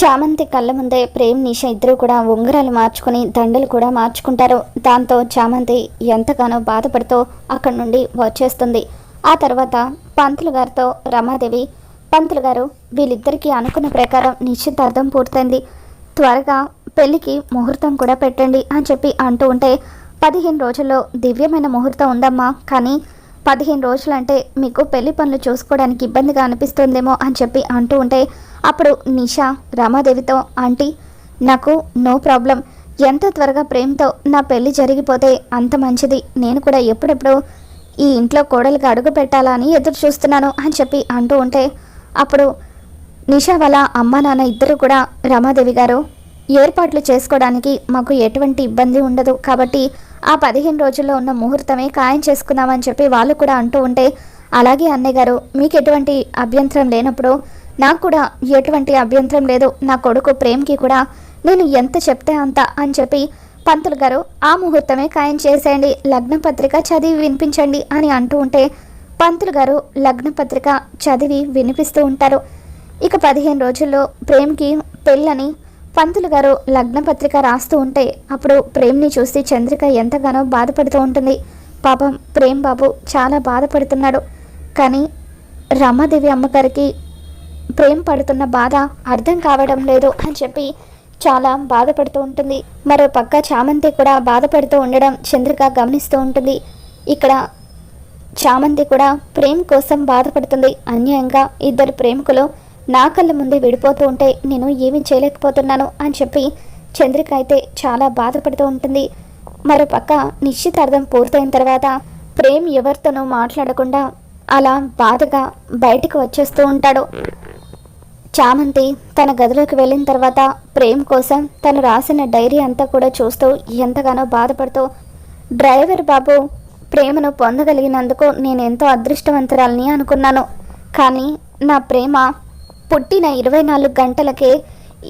చామంతి కళ్ళ ముందే ప్రేమ్ నిష ఇద్దరు కూడా ఉంగరాలు మార్చుకుని దండలు కూడా మార్చుకుంటారు. దాంతో చామంతి ఎంతగానో బాధపడుతూ అక్కడి నుండి వచ్చేస్తుంది. ఆ తర్వాత పంతులు గారితో రమాదేవి పంతులు గారు వీళ్ళిద్దరికీ అనుకున్న ప్రకారం నిశ్చితార్థం పూర్తయింది. త్వరగా పెళ్ళికి ముహూర్తం కూడా పెట్టండి అని చెప్పి అంటూ ఉంటే పదిహేను రోజుల్లో దివ్యమైన ముహూర్తం ఉందమ్మా. కానీ పదిహేను రోజులంటే మీకు పెళ్ళి పనులు చూసుకోవడానికి ఇబ్బందిగా అనిపిస్తుందేమో అని చెప్పి అంటూ ఉంటే అప్పుడు నిషా రమాదేవితో ఆంటీ నాకు నో ప్రాబ్లం. ఎంత త్వరగా ప్రేమతో నా పెళ్ళి జరిగిపోతే అంత మంచిది. నేను కూడా ఎప్పుడెప్పుడు ఈ ఇంట్లో కోడలికి అడుగు పెట్టాలా అని ఎదురు చూస్తున్నాను అని చెప్పి అంటూ ఉంటే అప్పుడు నిషా వాళ్ళ అమ్మ నాన్న ఇద్దరు కూడా రమాదేవి గారు ఏర్పాట్లు చేసుకోవడానికి మాకు ఎటువంటి ఇబ్బంది ఉండదు. కాబట్టి ఆ పదిహేను రోజుల్లో ఉన్న ముహూర్తమే ఖాయం చేసుకుందామని చెప్పి వాళ్ళు కూడా అంటూ ఉంటే అలాగే అన్నయ్య గారు మీకు ఎటువంటి అభ్యంతరం లేనప్పుడు నాకు కూడా ఎటువంటి అభ్యంతరం లేదు. నా కొడుకు ప్రేమ్కి కూడా నేను ఎంత చెప్తే అంత అని చెప్పి పంతులు గారు ఆ ముహూర్తమే ఖాయం చేసేయండి. లగ్న పత్రిక చదివి వినిపించండి అని అంటూ ఉంటే పంతులు గారు లగ్న పత్రిక చదివి వినిపిస్తూ ఉంటారు. ఇక పదిహేను రోజుల్లో ప్రేమ్కి పెళ్ళని పంతులు గారు లగ్న పత్రిక రాస్తూ ఉంటే అప్పుడు ప్రేమ్ని చూసి చంద్రిక ఎంతగానో బాధపడుతూ ఉంటుంది. పాపం ప్రేమ్ బాబు చాలా బాధపడుతున్నాడు. కానీ రమాదేవి అమ్మగారికి ప్రేమ్ పడుతున్న బాధ అర్థం కావడం లేదు అని చెప్పి చాలా బాధపడుతూ ఉంటుంది. మరో పక్క చామంతి కూడా బాధపడుతూ ఉండడం చంద్రిక గమనిస్తూ ఉంటుంది. ఇక్కడ చామంతి కూడా ప్రేమ్ కోసం బాధపడుతుంది. అన్యాయంగా ఇద్దరు ప్రేమికులు నా కళ్ళ ముందే విడిపోతూ ఉంటే నేను ఏమీ చేయలేకపోతున్నాను అని చెప్పి చంద్రిక అయితే చాలా బాధపడుతూ ఉంటుంది. మరో పక్క నిశ్చితార్థం పూర్తయిన తర్వాత ప్రేమ్ ఎవరితోనూ మాట్లాడకుండా అలా బాధగా బయటకు వచ్చేస్తూ ఉంటాడు. చామంతి తన గదిలోకి వెళ్ళిన తర్వాత ప్రేమ్ కోసం తను రాసిన డైరీ అంతా కూడా చూస్తూ ఎంతగానో బాధపడుతూ డ్రైవర్ బాబు ప్రేమను పొందగలిగినందుకు నేను ఎంతో అదృష్టవంతురాలని అనుకున్నాను. కానీ నా ప్రేమ పుట్టిన ఇరవై నాలుగు గంటలకే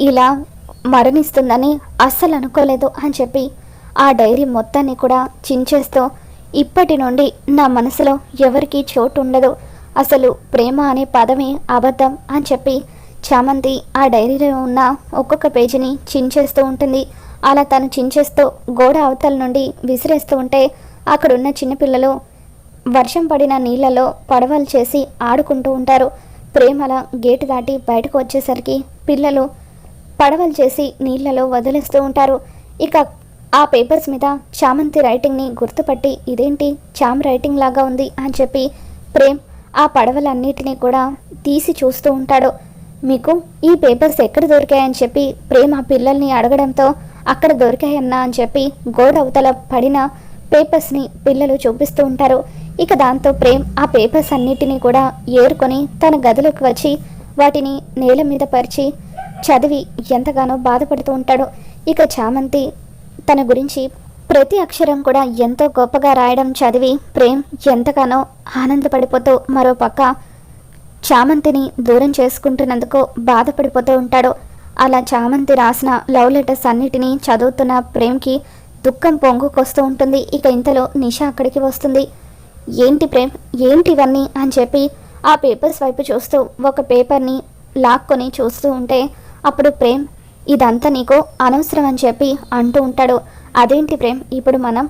ఇలా మరణిస్తుందని అస్సలు అనుకోలేదు అని చెప్పి ఆ డైరీ మొత్తాన్ని కూడా చించేస్తూ ఇప్పటి నుండి నా మనసులో ఎవరికీ చోటు ఉండదు. అసలు ప్రేమ అనే పదమే అబద్ధం అని చెప్పి చామంతి ఆ డైరీలో ఉన్న ఒక్కొక్క పేజీని చించేస్తూ ఉంటుంది. అలా తను చించేస్తూ గోడ అవతల నుండి విసిరేస్తూ ఉంటే అక్కడున్న చిన్నపిల్లలు వర్షం పడిన నీళ్ళలో పడవలు చేసి ఆడుకుంటూ ఉంటారు. ప్రేమల గేటు దాటి బయటకు వచ్చేసరికి పిల్లలు పడవలు చేసి నీళ్ళలో వదిలేస్తూ ఉంటారు. ఇక ఆ పేపర్స్ మీద చామంతి రైటింగ్ని గుర్తుపట్టి ఇదేంటి చామ్ రైటింగ్ లాగా ఉంది అని చెప్పి ప్రేమ్ ఆ పడవలన్నిటినీ కూడా తీసి చూస్తూ ఉంటాడు. మీకు ఈ పేపర్స్ ఎక్కడ దొరికాయని చెప్పి ప్రేమ్ ఆ పిల్లల్ని అడగడంతో అక్కడ దొరికాయన్నా అని చెప్పి గోడ అవతల పడిన పేపర్స్ని పిల్లలు చూపిస్తూ ఉంటారు. ఇక దాంతో ప్రేమ్ ఆ పేపర్స్ అన్నిటినీ కూడా ఏరుకొని తన గదిలోకి వచ్చి వాటిని నేల మీద పరిచి చదివి ఎంతగానో బాధపడుతూ ఉంటాడు. ఇక చామంతి తన గురించి ప్రతి అక్షరం కూడా ఎంతో గొప్పగా రాయడం చదివి ప్రేమ్ ఎంతగానో ఆనందపడిపోతూ మరో పక్క చామంతిని దూరం చేసుకుంటున్నందుకు బాధపడిపోతూ ఉంటాడు. అలా చామంతి రాసిన లవ్ లెటర్స్ అన్నిటినీ చదువుతున్న ప్రేమ్కి దుఃఖం పొంగుకొస్తూ ఉంటుంది. ఇక ఇంతలో నిషా అక్కడికి వస్తుంది. ఏంటి ప్రేమ్? ఏంటి ఇవన్నీ? అని చెప్పి ఆ పేపర్స్ వైపు చూస్తూ ఒక పేపర్ని లాక్కొని చూస్తూ ఉంటే అప్పుడు ప్రేమ్ ఇదంతా నీకు అనవసరం అని చెప్పి అంటూ ఉంటాడు. అదేంటి ప్రేమ్? ఇప్పుడు మనం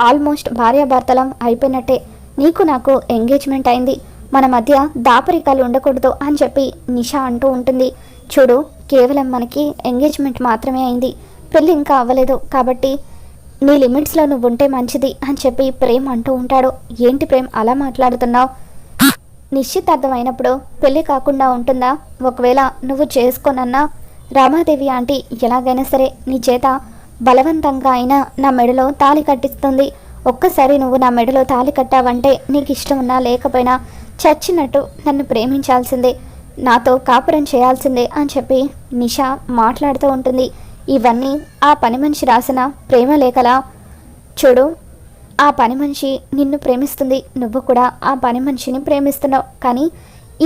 ఆల్మోస్ట్ భార్యాభర్తలం అయిపోయినట్టే. నీకు నాకు ఎంగేజ్మెంట్ అయింది. మన మధ్య దాపరికాలు ఉండకూడదు అని చెప్పి నిషా అంటూ ఉంటుంది. చూడు కేవలం మనకి ఎంగేజ్మెంట్ మాత్రమే అయింది. పెళ్ళి ఇంకా అవ్వలేదు. కాబట్టి నీ లిమిట్స్లో నువ్వు ఉంటే మంచిది అని చెప్పి ప్రేమ్ అంటూ ఉంటాడు. ఏంటి ప్రేమ్ అలా మాట్లాడుతున్నావు? నిశ్చితార్థం అయినప్పుడు పెళ్ళి కాకుండా ఉంటుందా? ఒకవేళ నువ్వు చేసుకోనన్నా రామాదేవి ఆంటీ ఎలాగైనా సరే నీ చేత బలవంతంగా అయినా నా మెడలో తాళి కట్టిస్తుంది. ఒక్కసారి నువ్వు నా మెడలో తాళి కట్టావంటే నీకు ఇష్టం ఉన్నా లేకపోయినా చచ్చినట్టు నన్ను ప్రేమించాల్సిందే. నాతో కాపురం చేయాల్సిందే అని చెప్పి నిషా మాట్లాడుతూ ఉంటుంది. ఇవన్నీ ఆ పని మనిషి రాసిన ప్రేమ లేఖలా? చూడు ఆ పని మనిషి నిన్ను ప్రేమిస్తుంది. నువ్వు కూడా ఆ పని మనిషిని ప్రేమిస్తున్నావు. కానీ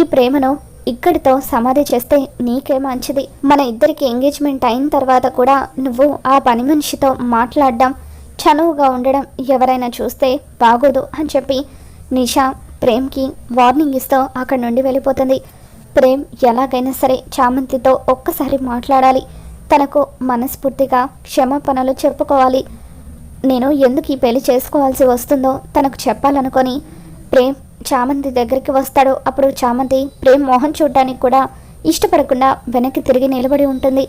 ఈ ప్రేమను ఇక్కడితో సమాధి చేస్తే నీకే మంచిది. మన ఇద్దరికి ఎంగేజ్మెంట్ అయిన తర్వాత కూడా నువ్వు ఆ పని మనిషితో మాట్లాడడం చనువుగా ఉండడం ఎవరైనా చూస్తే బాగోదు అని చెప్పి నిషా ప్రేమ్కి వార్నింగ్ ఇస్తూ అక్కడి నుండి వెళ్ళిపోతుంది. ప్రేమ్ ఎలాగైనా సరే చామంతితో ఒక్కసారి మాట్లాడాలి. తనకు మనస్ఫూర్తిగా క్షమాపణలు చెప్పుకోవాలి. నేను ఎందుకు ఈ పెళ్ళి చేసుకోవాల్సి వస్తుందో తనకు చెప్పాలనుకొని ప్రేమ్ చామంతి దగ్గరికి వస్తాడు. అప్పుడు చామంతి ప్రేమ్ మోహన్ చూడడానికి కూడా ఇష్టపడకుండా వెనక్కి తిరిగి నిలబడి ఉంటుంది.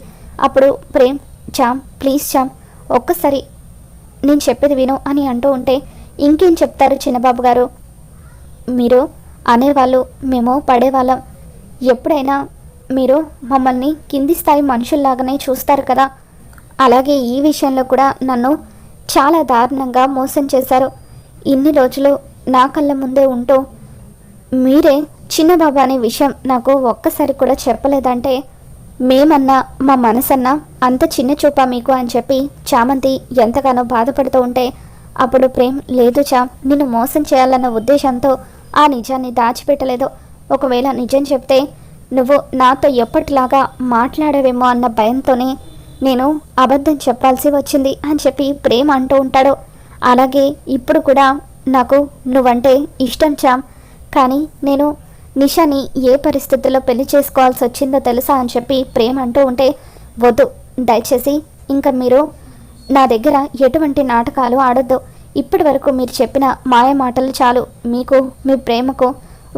అప్పుడు ప్రేమ్ చామ్ ప్లీజ్ చామ్ ఒక్కసారి నేను చెప్పేది విను అని అంటూ ఉంటే ఇంకేం చెప్తారు చిన్నబాబు గారు? మీరు అనేవాళ్ళు మేము పడేవాళ్ళం. ఎప్పుడైనా మీరు మమ్మల్ని కింది స్థాయి మనుషుల్లాగానే చూస్తారు కదా. అలాగే ఈ విషయంలో కూడా నన్ను చాలా దారుణంగా మోసం చేశారు. ఇన్ని రోజులు నా కళ్ళ ముందే ఉంటూ మీరే చిన్నబాబు అనే విషయం నాకు ఒక్కసారి కూడా చెప్పలేదంటే మేమన్నా మా మనసన్నా అంత చిన్న చూపా మీకు అని చెప్పి చామంతి ఎంతగానో బాధపడుతూ ఉంటే అప్పుడు ప్రేమ్ లేదు చామ్ నిన్ను మోసం చేయాలన్న ఉద్దేశంతో ఆ నిజాన్ని దాచిపెట్టలేదు. ఒకవేళ నిజం చెప్తే నువ్వు నాతో ఎప్పటిలాగా మాట్లాడవేమో అన్న భయంతోనే నేను అబద్ధం చెప్పాల్సి వచ్చింది అని చెప్పి ప్రేమ అంటూ ఉంటాడు. అలాగే ఇప్పుడు కూడా నాకు నువ్వంటే ఇష్టం చామ్ కానీ నేను నిషాని ఏ పరిస్థితుల్లో పెళ్ళి చేసుకోవాల్సి వచ్చిందో తెలుసా అని చెప్పి ప్రేమ్ అంటూ ఉంటే వద్దు. దయచేసి ఇంకా మీరు నా దగ్గర ఎటువంటి నాటకాలు ఆడొద్దు. ఇప్పటి వరకు మీరు చెప్పిన మాయ మాటలు చాలు. మీకు మీ ప్రేమకు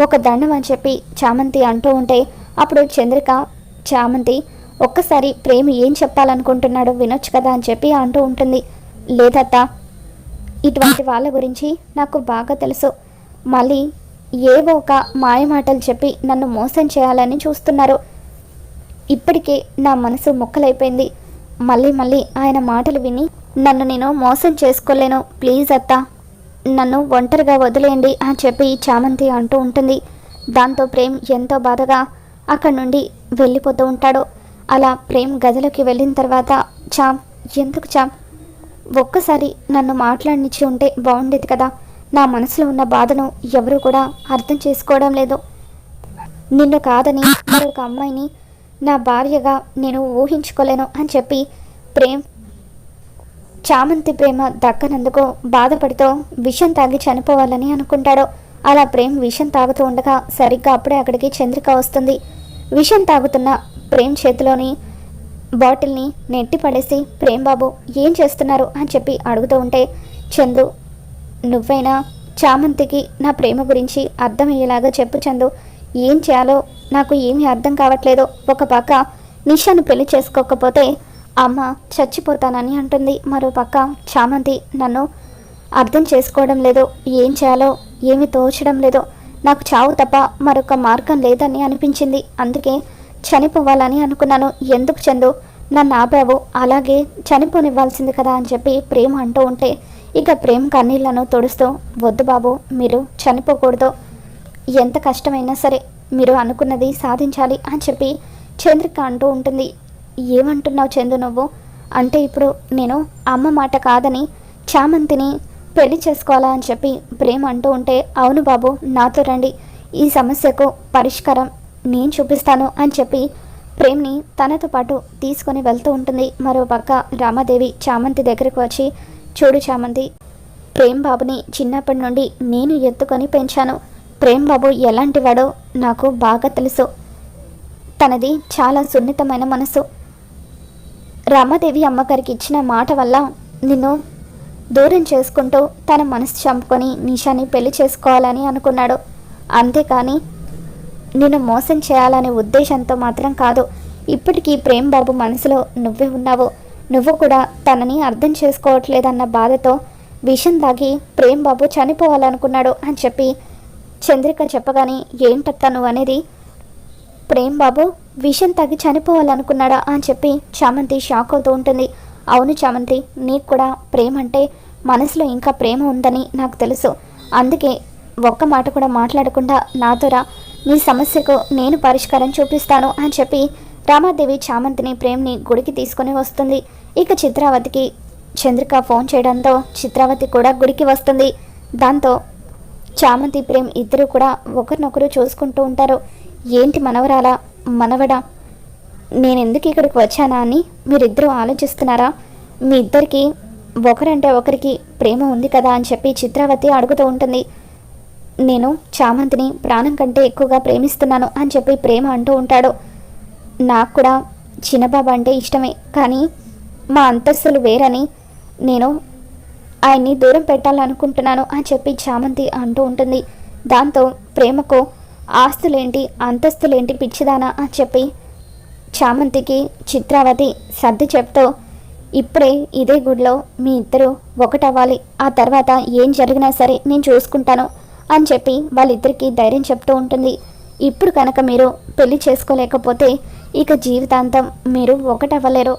ఒక దండం అని చెప్పి చామంతి అంటూ ఉంటే అప్పుడు చంద్రిక చామంతి ఒక్కసారి ప్రేమి ఏం చెప్పాలనుకుంటున్నాడో వినొచ్చు కదా అని చెప్పి అంటూ ఉంటుంది. లేదత్తా ఇటువంటి వాళ్ళ గురించి నాకు బాగా తెలుసు. మళ్ళీ ఏవో ఒక మాయ మాటలు చెప్పి నన్ను మోసం చేయాలని చూస్తున్నారు. ఇప్పటికే నా మనసు ముక్కలైపోయింది. మళ్ళీ మళ్ళీ ఆయన మాటలు విని నన్ను నేను మోసం చేసుకోలేను. ప్లీజ్ అత్తా. నన్ను ఒంటరిగా వదిలేయండి అని చెప్పి చామంతి అంటూ ఉంటుంది. దాంతో ప్రేమ్ ఎంతో బాధగా అక్కడి నుండి వెళ్ళిపోతూ ఉంటాడు. అలా ప్రేమ్ గదిలోకి వెళ్ళిన తర్వాత చామ్ ఎందుకు చామ్? ఒక్కసారి నన్ను మాట్లాడినిచ్చి ఉంటే బాగుండేది కదా. నా మనసులో ఉన్న బాధను ఎవరు కూడా అర్థం చేసుకోవడం లేదు. నిన్ను కాదని మరొక అమ్మాయిని నా భార్యగా నేను ఊహించుకోలేను అని చెప్పి ప్రేమ్ చామంతి ప్రేమ దక్కనందుకు బాధపడుతూ విషం తాగి చనిపోవాలని అనుకుంటాడు. అలా ప్రేమ్ విషం తాగుతూ ఉండగా సరిగ్గా అప్పుడే అక్కడికి చంద్రిక వస్తుంది. విషం తాగుతున్న ప్రేమ్ చేతిలోని బాటిల్ని నెట్టి పడేసి ప్రేమ్ బాబు ఏం చేస్తున్నారు? అని చెప్పి అడుగుతూ ఉంటే చందు నువ్వైనా చామంతికి నా ప్రేమ గురించి అర్థమయ్యేలాగా చెప్పు చందు. ఏం చేయాలో నాకు ఏమీ అర్థం కావట్లేదు. ఒక పక్క నిషాను పెళ్ళి చేసుకోకపోతే అమ్మ చచ్చిపోతానని అంటుంది. మరో పక్క చామంతి నన్ను అర్థం చేసుకోవడం లేదు. ఏం చేయాలో ఏమి తోచడం లేదు. నాకు చావు తప్ప మరొక మార్గం లేదని అనిపించింది. అందుకే చనిపోవాలని అనుకున్నాను. ఎందుకు చందు? నన్ను ఆపావు. అలాగే చనిపోనివ్వాల్సింది కదా అని చెప్పి ప్రేమ అంటూ ఉంటే ఇక ప్రేమ కన్నీళ్ళను తుడుస్తూ వద్దు బాబు మీరు చనిపోకూడదు. ఎంత కష్టమైనా సరే మీరు అనుకున్నది సాధించాలి అని చెప్పి చంద్రిక అంటూ ఉంటుంది. ఏమంటున్నావు చందు నువ్వు? అంటే ఇప్పుడు నేను అమ్మ మాట కాదని చామంతిని పెళ్ళి చేసుకోవాలా అని చెప్పి ప్రేమ అంటూ ఉంటే అవును బాబు నాతో రండి. ఈ సమస్యకు పరిష్కారం నేను చూపిస్తాను అని చెప్పి ప్రేమ్ని తనతో పాటు తీసుకొని వెళ్తూ ఉంటుంది. మరో పక్క రామాదేవి చామంతి దగ్గరకు వచ్చి చూడు చామంతి ప్రేమ్ బాబుని చిన్నప్పటి నుండి నేను ఎత్తుకొని పెంచాను. ప్రేమ్ బాబు ఎలాంటి వాడో నాకు బాగా తెలుసు. తనది చాలా సున్నితమైన మనసు. రామాదేవి అమ్మగారికి ఇచ్చిన మాట వల్ల నిన్ను దూరం చేసుకుంటూ తన మనసు చంపుకొని నిషాని పెళ్ళి చేసుకోవాలని అనుకున్నాడు. అంతేకాని నిన్ను మోసం చేయాలనే ఉద్దేశంతో మాత్రం కాదు. ఇప్పటికీ ప్రేమ్ బాబు మనసులో నువ్వే ఉన్నావు. నువ్వు కూడా తనని అర్థం చేసుకోవట్లేదన్న బాధతో విషం తాగి ప్రేమ్ బాబు చనిపోవాలనుకున్నాడు అని చెప్పి చంద్రిక చెప్పగానే ఏంటత్తా నువ్వు అనేది ప్రేమ్ బాబు విషయం తగ్గి చనిపోవాలనుకున్నాడా అని చెప్పి చామంతి షాక్ అవుతూ ఉంటుంది. అవును చామంతి నీకు కూడా ప్రేమ అంటే మనసులో ఇంకా ప్రేమ ఉందని నాకు తెలుసు. అందుకే ఒక్క మాట కూడా మాట్లాడకుండా నాతోరా నీ సమస్యకు నేను పరిష్కారం చూపిస్తాను అని చెప్పి రామాదేవి చామంతిని ప్రేమ్ని గుడికి తీసుకొని వస్తుంది. ఇక చిత్రావతికి చంద్రిక ఫోన్ చేయడంతో చిత్రావతి కూడా గుడికి వస్తుంది. దాంతో చామంతి ప్రేమ్ ఇద్దరు కూడా ఒకరినొకరు చూసుకుంటూ ఉంటారు. ఏంటి మనవరాలా మనవడా? నేను ఎందుకు ఇక్కడికి వచ్చానా అని మీరిద్దరూ ఆలోచిస్తున్నారా? మీ ఇద్దరికి ఒకరంటే ఒకరికి ప్రేమ ఉంది కదా అని చెప్పి చిత్రావతి అడుగుతూ ఉంటుంది. నేను చామంతిని ప్రాణం కంటే ఎక్కువగా ప్రేమిస్తున్నాను అని చెప్పి ప్రేమ అంటూ ఉంటాడు. నాకు కూడా చిన్నబాబు అంటే ఇష్టమే కానీ మా అంతస్తులు వేరని నేను ఆయన్ని దూరం పెట్టాలనుకుంటున్నాను అని చెప్పి చామంతి అంటూ ఉంటుంది. దాంతో ప్రేమకు ఆస్తులేంటి అంతస్తులేంటి పిచ్చిదానా అని చెప్పి చామంతికి చిత్రావతి సర్ది చెప్తూ ఇప్పుడే ఇదే గుడిలో మీ ఇద్దరు ఒకటవ్వాలి. ఆ తర్వాత ఏం జరిగినా సరే నేను చూసుకుంటాను అని చెప్పి వాళ్ళిద్దరికీ ధైర్యం చెప్తూ ఉంటుంది. ఇప్పుడు కనుక మీరు పెళ్ళి చేసుకోలేకపోతే ఇక జీవితాంతం మీరు ఒకటవ్వలేరు.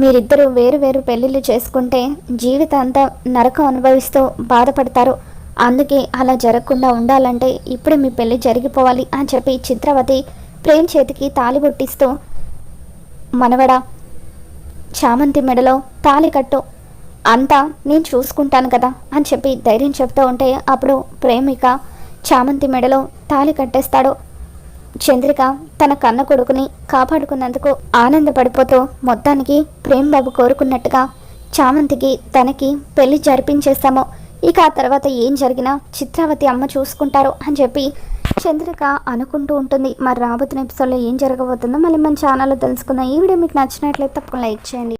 మీరిద్దరూ వేరు వేరు పెళ్ళిళ్ళు చేసుకుంటే జీవితాంతం నరకం అనుభవిస్తూ బాధపడతారు. అందుకే అలా జరగకుండా ఉండాలంటే ఇప్పుడే మీ పెళ్ళి జరిగిపోవాలి అని చెప్పి చిత్రవతి ప్రేమ్ చేతికి తాళి బొట్టిస్తూ మనవడ చామంతి మెడలో తాళి కట్టు. అంతా నేను చూసుకుంటాను కదా అని చెప్పి ధైర్యం చెప్తూ ఉంటే అప్పుడు ప్రేమిక చామంతి మెడలో తాళి కట్టేస్తాడు. చంద్రిక తన కన్న కొడుకుని కాపాడుకున్నందుకు ఆనందపడిపోతూ మొత్తానికి ప్రేమ్ బాబు కోరుకున్నట్టుగా చామంతికి తనకి పెళ్ళి జరిపించేస్తాము. ఇక ఆ తర్వాత ఏం జరిగినా చిత్రావతి అమ్మ చూసుకుంటారు అని చెప్పి చంద్రిక అనుకుంటూ ఉంటుంది. మరి రాబోతున్న ఎపిసోడ్లో ఏం జరగబోతుందో మళ్ళీ మన ఛానల్లో తెలుసుకుందాం. ఈ వీడియో మీకు నచ్చినట్లయితే తప్పకుండా లైక్ చేయండి.